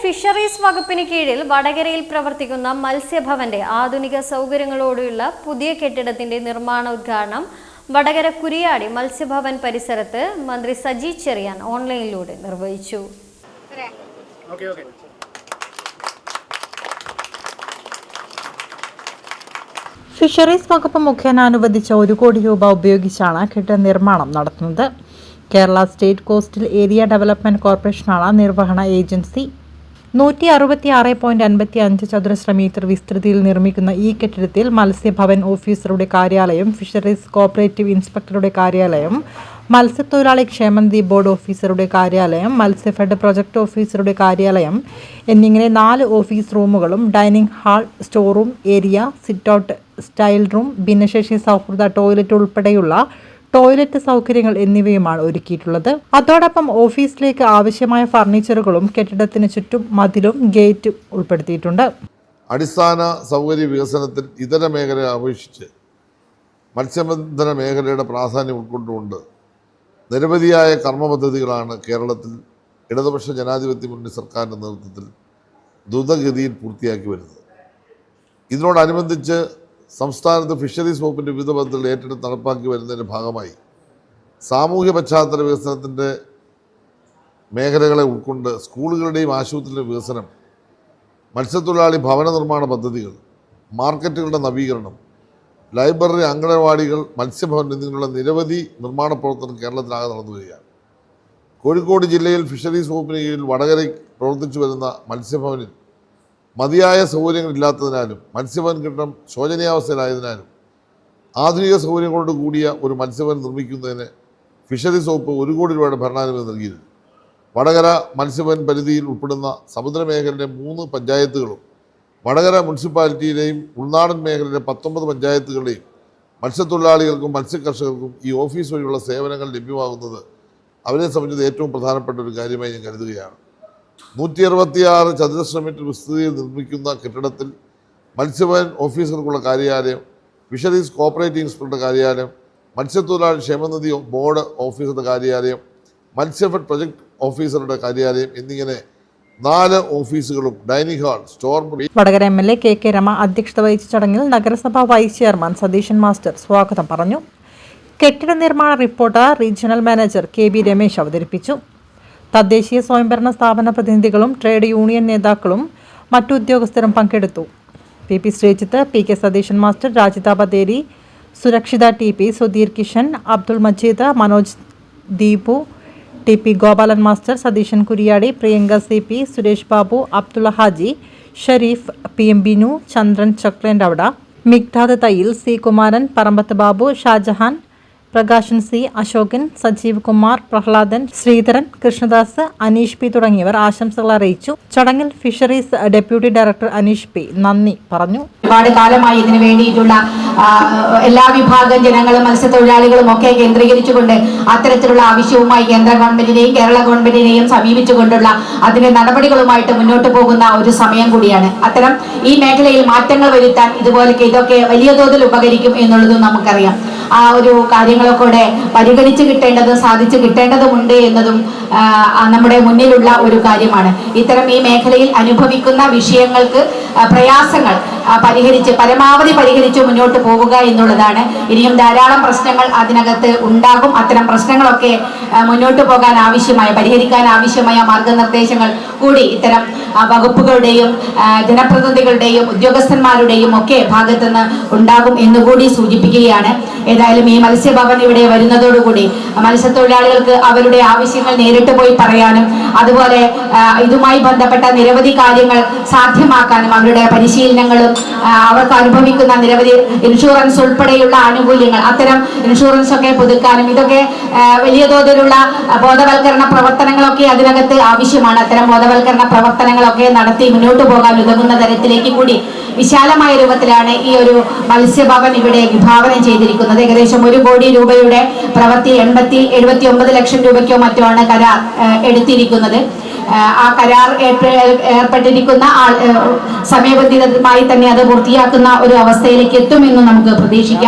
Fisheries വകുപ്പിന് കീഴിൽ വടകരയിൽ പ്രവർത്തിക്കുന്ന മത്സ്യഭവന്റെ ആധുനിക സൗകര്യങ്ങളോടുള്ള പുതിയ കെട്ടിടത്തിന്റെ നിർമ്മാണ ഉദ്ഘാടനം വടകര കുരിയാടി മത്സ്യഭവൻ പരിസരത്ത് മന്ത്രി സജി ചെറിയാൻ ഓൺലൈനിലൂടെ നിർവഹിച്ചു. ഫിഷറീസ് വകുപ്പ് മുഖേന അനുവദിച്ച ഒരു കോടി രൂപ ഉപയോഗിച്ചാണ് കെട്ടിട നിർമ്മാണം നടത്തുന്നത്. Kerala state coastal area development കോർപ്പറേഷനാണ് നിർവഹണ ഏജൻസി. നൂറ്റി അറുപത്തി ആറ് പോയിന്റ് അൻപത്തി അഞ്ച് ചതുരശ്ര മീറ്റർ വിസ്തൃതിയിൽ നിർമ്മിക്കുന്ന ഈ കെട്ടിടത്തിൽ മത്സ്യഭവൻ ഓഫീസറുടെ കാര്യാലയം ഫിഷറീസ് കോപ്പറേറ്റീവ് ഇൻസ്പെക്ടറുടെ കാര്യാലയം മത്സ്യത്തൊഴിലാളി ക്ഷേമനിധി ബോർഡ് ഓഫീസറുടെ കാര്യാലയം മത്സ്യഫെഡ് പ്രൊജക്ട് ഓഫീസറുടെ കാര്യാലയം എന്നിങ്ങനെ നാല് ഓഫീസ് റൂമുകളും dining hall storeroom area sit out style room ഭിന്നശേഷി സൗഹൃദ ടോയ്ലറ്റ് ഉൾപ്പെടെയുള്ള ടോയ്ലറ്റ് സൗകര്യങ്ങൾ എന്നിവയുമാണ് ഒരുക്കിയിട്ടുള്ളത്. അതോടൊപ്പം ഓഫീസിലേക്ക് ആവശ്യമായ ഫർണിച്ചറുകളും കെട്ടിടത്തിന് ചുറ്റും മതിലും ഗേറ്റും ഉൾപ്പെടുത്തിയിട്ടുണ്ട്. അടിസ്ഥാന സൗകര്യ വികസനത്തിൽ ഇതര മേഖലയെ അപേക്ഷിച്ച് മത്സ്യബന്ധന മേഖലയുടെ പ്രാധാന്യം ഉൾക്കൊണ്ടുകൊണ്ട് നിരവധിയായ കർമ്മ പദ്ധതികളാണ് കേരളത്തിൽ ഇടതുപക്ഷ ജനാധിപത്യ മുന്നണി സർക്കാരിന്റെ നേതൃത്വത്തിൽ ദ്രുതഗതിയിൽ പൂർത്തിയാക്കി വരുന്നത്. ഇതിനോടനുബന്ധിച്ച് സംസ്ഥാനത്ത് ഫിഷറീസ് വകുപ്പിന്റെ വിവിധ പദ്ധതികൾ ഏറ്റെടുത്ത് നടപ്പാക്കി വരുന്നതിന്റെ ഭാഗമായി സാമൂഹ്യ പശ്ചാത്തല വികസനത്തിന്റെ മേഖലകളെ ഉൾക്കൊണ്ട് സ്കൂളുകളുടെയും ആശുപത്രികളുടെയും വികസനം മത്സ്യത്തൊഴിലാളി ഭവന നിർമ്മാണ പദ്ധതികൾ മാർക്കറ്റുകളുടെ നവീകരണം ലൈബ്രറി അങ്കണവാടികൾ മത്സ്യഭവൻ എന്നിങ്ങനെയുള്ള നിരവധി നിർമ്മാണ പ്രവർത്തനം കേരളത്തിലാകെ നടന്നു വരികയാണ്. കോഴിക്കോട് ജില്ലയിൽ ഫിഷറീസ് വകുപ്പിന് കീഴിൽ വടകരയിൽ പ്രവർത്തിച്ചു വരുന്ന മത്സ്യഭവനിൽ മതിയായ സൗകര്യങ്ങളില്ലാത്തതിനാലും മത്സ്യഭവൻ കെട്ടിടം ശോചനീയാവസ്ഥയിലായതിനാലും ആധുനിക സൗകര്യങ്ങളോട് കൂടിയ ഒരു മത്സ്യഭവൻ നിർമ്മിക്കുന്നതിന് ഫിഷറീസ് വകുപ്പ് ഒരു കോടി രൂപയുടെ ഭരണാനുമതി നൽകിയിരുന്നു. വടകര മത്സ്യഭവൻ പരിധിയിൽ ഉൾപ്പെടുന്ന സമുദ്രമേഖലയിലെ മൂന്ന് പഞ്ചായത്തുകളും വടകര മുനിസിപ്പാലിറ്റിയിലെയും ഉൾനാടൻ മേഖലയിലെ പത്തൊമ്പത് പഞ്ചായത്തുകളുടെയും മത്സ്യത്തൊഴിലാളികൾക്കും മത്സ്യകർഷകർക്കും ഈ ഓഫീസ് വഴിയുള്ള സേവനങ്ങൾ ലഭ്യമാകുന്നത് അവരെ സംബന്ധിച്ച് ഏറ്റവും പ്രധാനപ്പെട്ട ഒരു കാര്യമായി ഞാൻ കരുതുകയാണ്. നൂറ്റി അറുപത്തിയാറ് ചതുരശ്ര മീറ്റർ വിസ്തൃതിയിൽ നിർമ്മിക്കുന്ന കെട്ടിടത്തിൽ മത്സ്യബയൻ ഓഫീസർക്കുള്ള കാര്യാലയം ഫിഷറീസ് കോപ്പറേറ്റീവ് ഇൻസ്പെക്ടറുടെ കാര്യാലയം മത്സ്യത്തൊഴിലാളി ക്ഷേമനിധി ബോർഡ് ഓഫീസറുടെ കാര്യാലയം മത്സ്യഫെഡ് പ്രൊജക്ട് ഓഫീസറുടെ കാര്യാലയം എന്നിങ്ങനെ നാല് ഓഫീസുകളും dining hall store Vadakara M L A K K Rama അധ്യക്ഷത വഹിച്ച ചടങ്ങിൽ നഗരസഭാ വൈസ് ചെയർമാൻ സതീശൻ മാസ്റ്റർ സ്വാഗതം പറഞ്ഞു. കെട്ടിട നിർമ്മാണ report regional manager K B Ramesh അവതരിപ്പിച്ചു. തദ്ദേശീയ സ്വയംഭരണ സ്ഥാപന പ്രതിനിധികളും ട്രേഡ് യൂണിയൻ നേതാക്കളും മറ്റു ഉദ്യോഗസ്ഥരും പങ്കെടുത്തു. P P Sreejith P K Satheesan master Rajitha Baderi Surakshitha T P Sudheer Kishan Abdul Majeed Manoj Deepu T P Gopalan master Satheesan Kuriyadi Priyanka C P Suresh Babu Abdulla Haji Shareef P M Binu Chandran ചക്രേൻഡവട Migdad Thayyil C Kumaran Parambath Babu Shajahan Prakashan C. Ashokan Sajeev Kumar Prahladan Sreedharan Krishnadas Aneesh P തുടങ്ങിയവർ ആശംസകൾ അറിയിച്ചു. ചടങ്ങിൽ fisheries deputy director Aneesh P നന്ദി പറഞ്ഞു. ഒരുപാട് കാലമായി ഇതിനു വേണ്ടിയിട്ടുള്ള എല്ലാ വിഭാഗം ജനങ്ങളും മത്സ്യത്തൊഴിലാളികളും ഒക്കെ കേന്ദ്രീകരിച്ചുകൊണ്ട് അത്തരത്തിലുള്ള ആവശ്യവുമായി കേന്ദ്ര ഗവൺമെന്റിനെയും കേരള ഗവൺമെന്റിനെയും സമീപിച്ചുകൊണ്ടുള്ള അതിന്റെ നടപടികളുമായിട്ട് മുന്നോട്ട് പോകുന്ന ഒരു സമയം കൂടിയാണ്. അത്തരം ഈ മേഖലയിൽ മാറ്റങ്ങൾ വരുത്താൻ ഇതുപോലെ ഇതൊക്കെ വലിയ തോതിൽ ഉപകരിക്കും എന്നുള്ളതും നമുക്കറിയാം. ആ ഒരു കാര്യങ്ങളൊക്കെ പരിഗണിച്ച് കിട്ടേണ്ടതും സാധിച്ചു കിട്ടേണ്ടതുമുണ്ട് എന്നതും നമ്മുടെ മുന്നിലുള്ള ഒരു കാര്യമാണ്. ഇത്തരം ഈ മേഖലയിൽ അനുഭവിക്കുന്ന വിഷയങ്ങൾക്ക് പ്രയാസങ്ങൾ പരിഹരിച്ച് പരമാവധി പരിഹരിച്ച് മുന്നോട്ട് പോവുക എന്നുള്ളതാണ്. ഇനിയും ധാരാളം പ്രശ്നങ്ങൾ അതിനകത്ത് ഉണ്ടാകും. അത്തരം പ്രശ്നങ്ങളൊക്കെ മുന്നോട്ട് പോകാൻ ആവശ്യമായ പരിഹരിക്കാൻ ആവശ്യമായ മാർഗനിർദ്ദേശങ്ങൾ കൂടി ഇത്തരം വകുപ്പുകളുടെയും ജനപ്രതിനിധികളുടെയും ഉദ്യോഗസ്ഥന്മാരുടെയും ഒക്കെ ഭാഗത്തുനിന്ന് ഉണ്ടാകും എന്നുകൂടി സൂചിപ്പിക്കുകയാണ്. ഏതായാലും ഈ മത്സ്യഭവൻ ഇവിടെ വരുന്നതോടുകൂടി മത്സ്യത്തൊഴിലാളികൾക്ക് അവരുടെ ആവശ്യങ്ങൾ നേരിട്ട് പോയി പറയാനും അതുപോലെ ഇതുമായി ബന്ധപ്പെട്ട നിരവധി കാര്യങ്ങൾ സാധ്യമാക്കാനും അവരുടെ പരിശീലനങ്ങളും അവർക്ക് അനുഭവിക്കുന്ന നിരവധി ഇൻഷുറൻസ് ഉൾപ്പെടെയുള്ള ആനുകൂല്യങ്ങൾ. അത്തരം ഇൻഷുറൻസ് ഒക്കെ പുതുക്കാനും ഇതൊക്കെ വലിയ തോതിലുള്ള ബോധവൽക്കരണ പ്രവർത്തനങ്ങളൊക്കെ അതിനകത്ത് ആവശ്യമാണ്. അത്തരം ബോധവൽക്കരണ പ്രവർത്തനങ്ങളൊക്കെ നടത്തി മുന്നോട്ട് പോകാൻ ഉതകുന്ന തരത്തിലേക്ക് കൂടി വിശാലമായ രൂപത്തിലാണ് ഈ ഒരു മത്സ്യഭവൻ ഇവിടെ വിഭാവനം ചെയ്തിരിക്കുന്നത്. ഏകദേശം ഒരു കോടി രൂപയുടെ പ്രവൃത്തി എൺപത്തി എഴുപത്തി ഒമ്പത് ലക്ഷം രൂപയ്ക്കോ മറ്റോ ആണ് കരാർ എടുത്തിരിക്കുന്നത്. ആ, കരാർ ഏർപ്പെട്ടിരിക്കുന്ന സമയബന്ധിതമായി തന്നെ അത് പൂർത്തിയാക്കുന്ന ഒരു അവസ്ഥയിലേക്ക് എത്തുമെന്ന് നമുക്ക് പ്രതീക്ഷിക്കാം.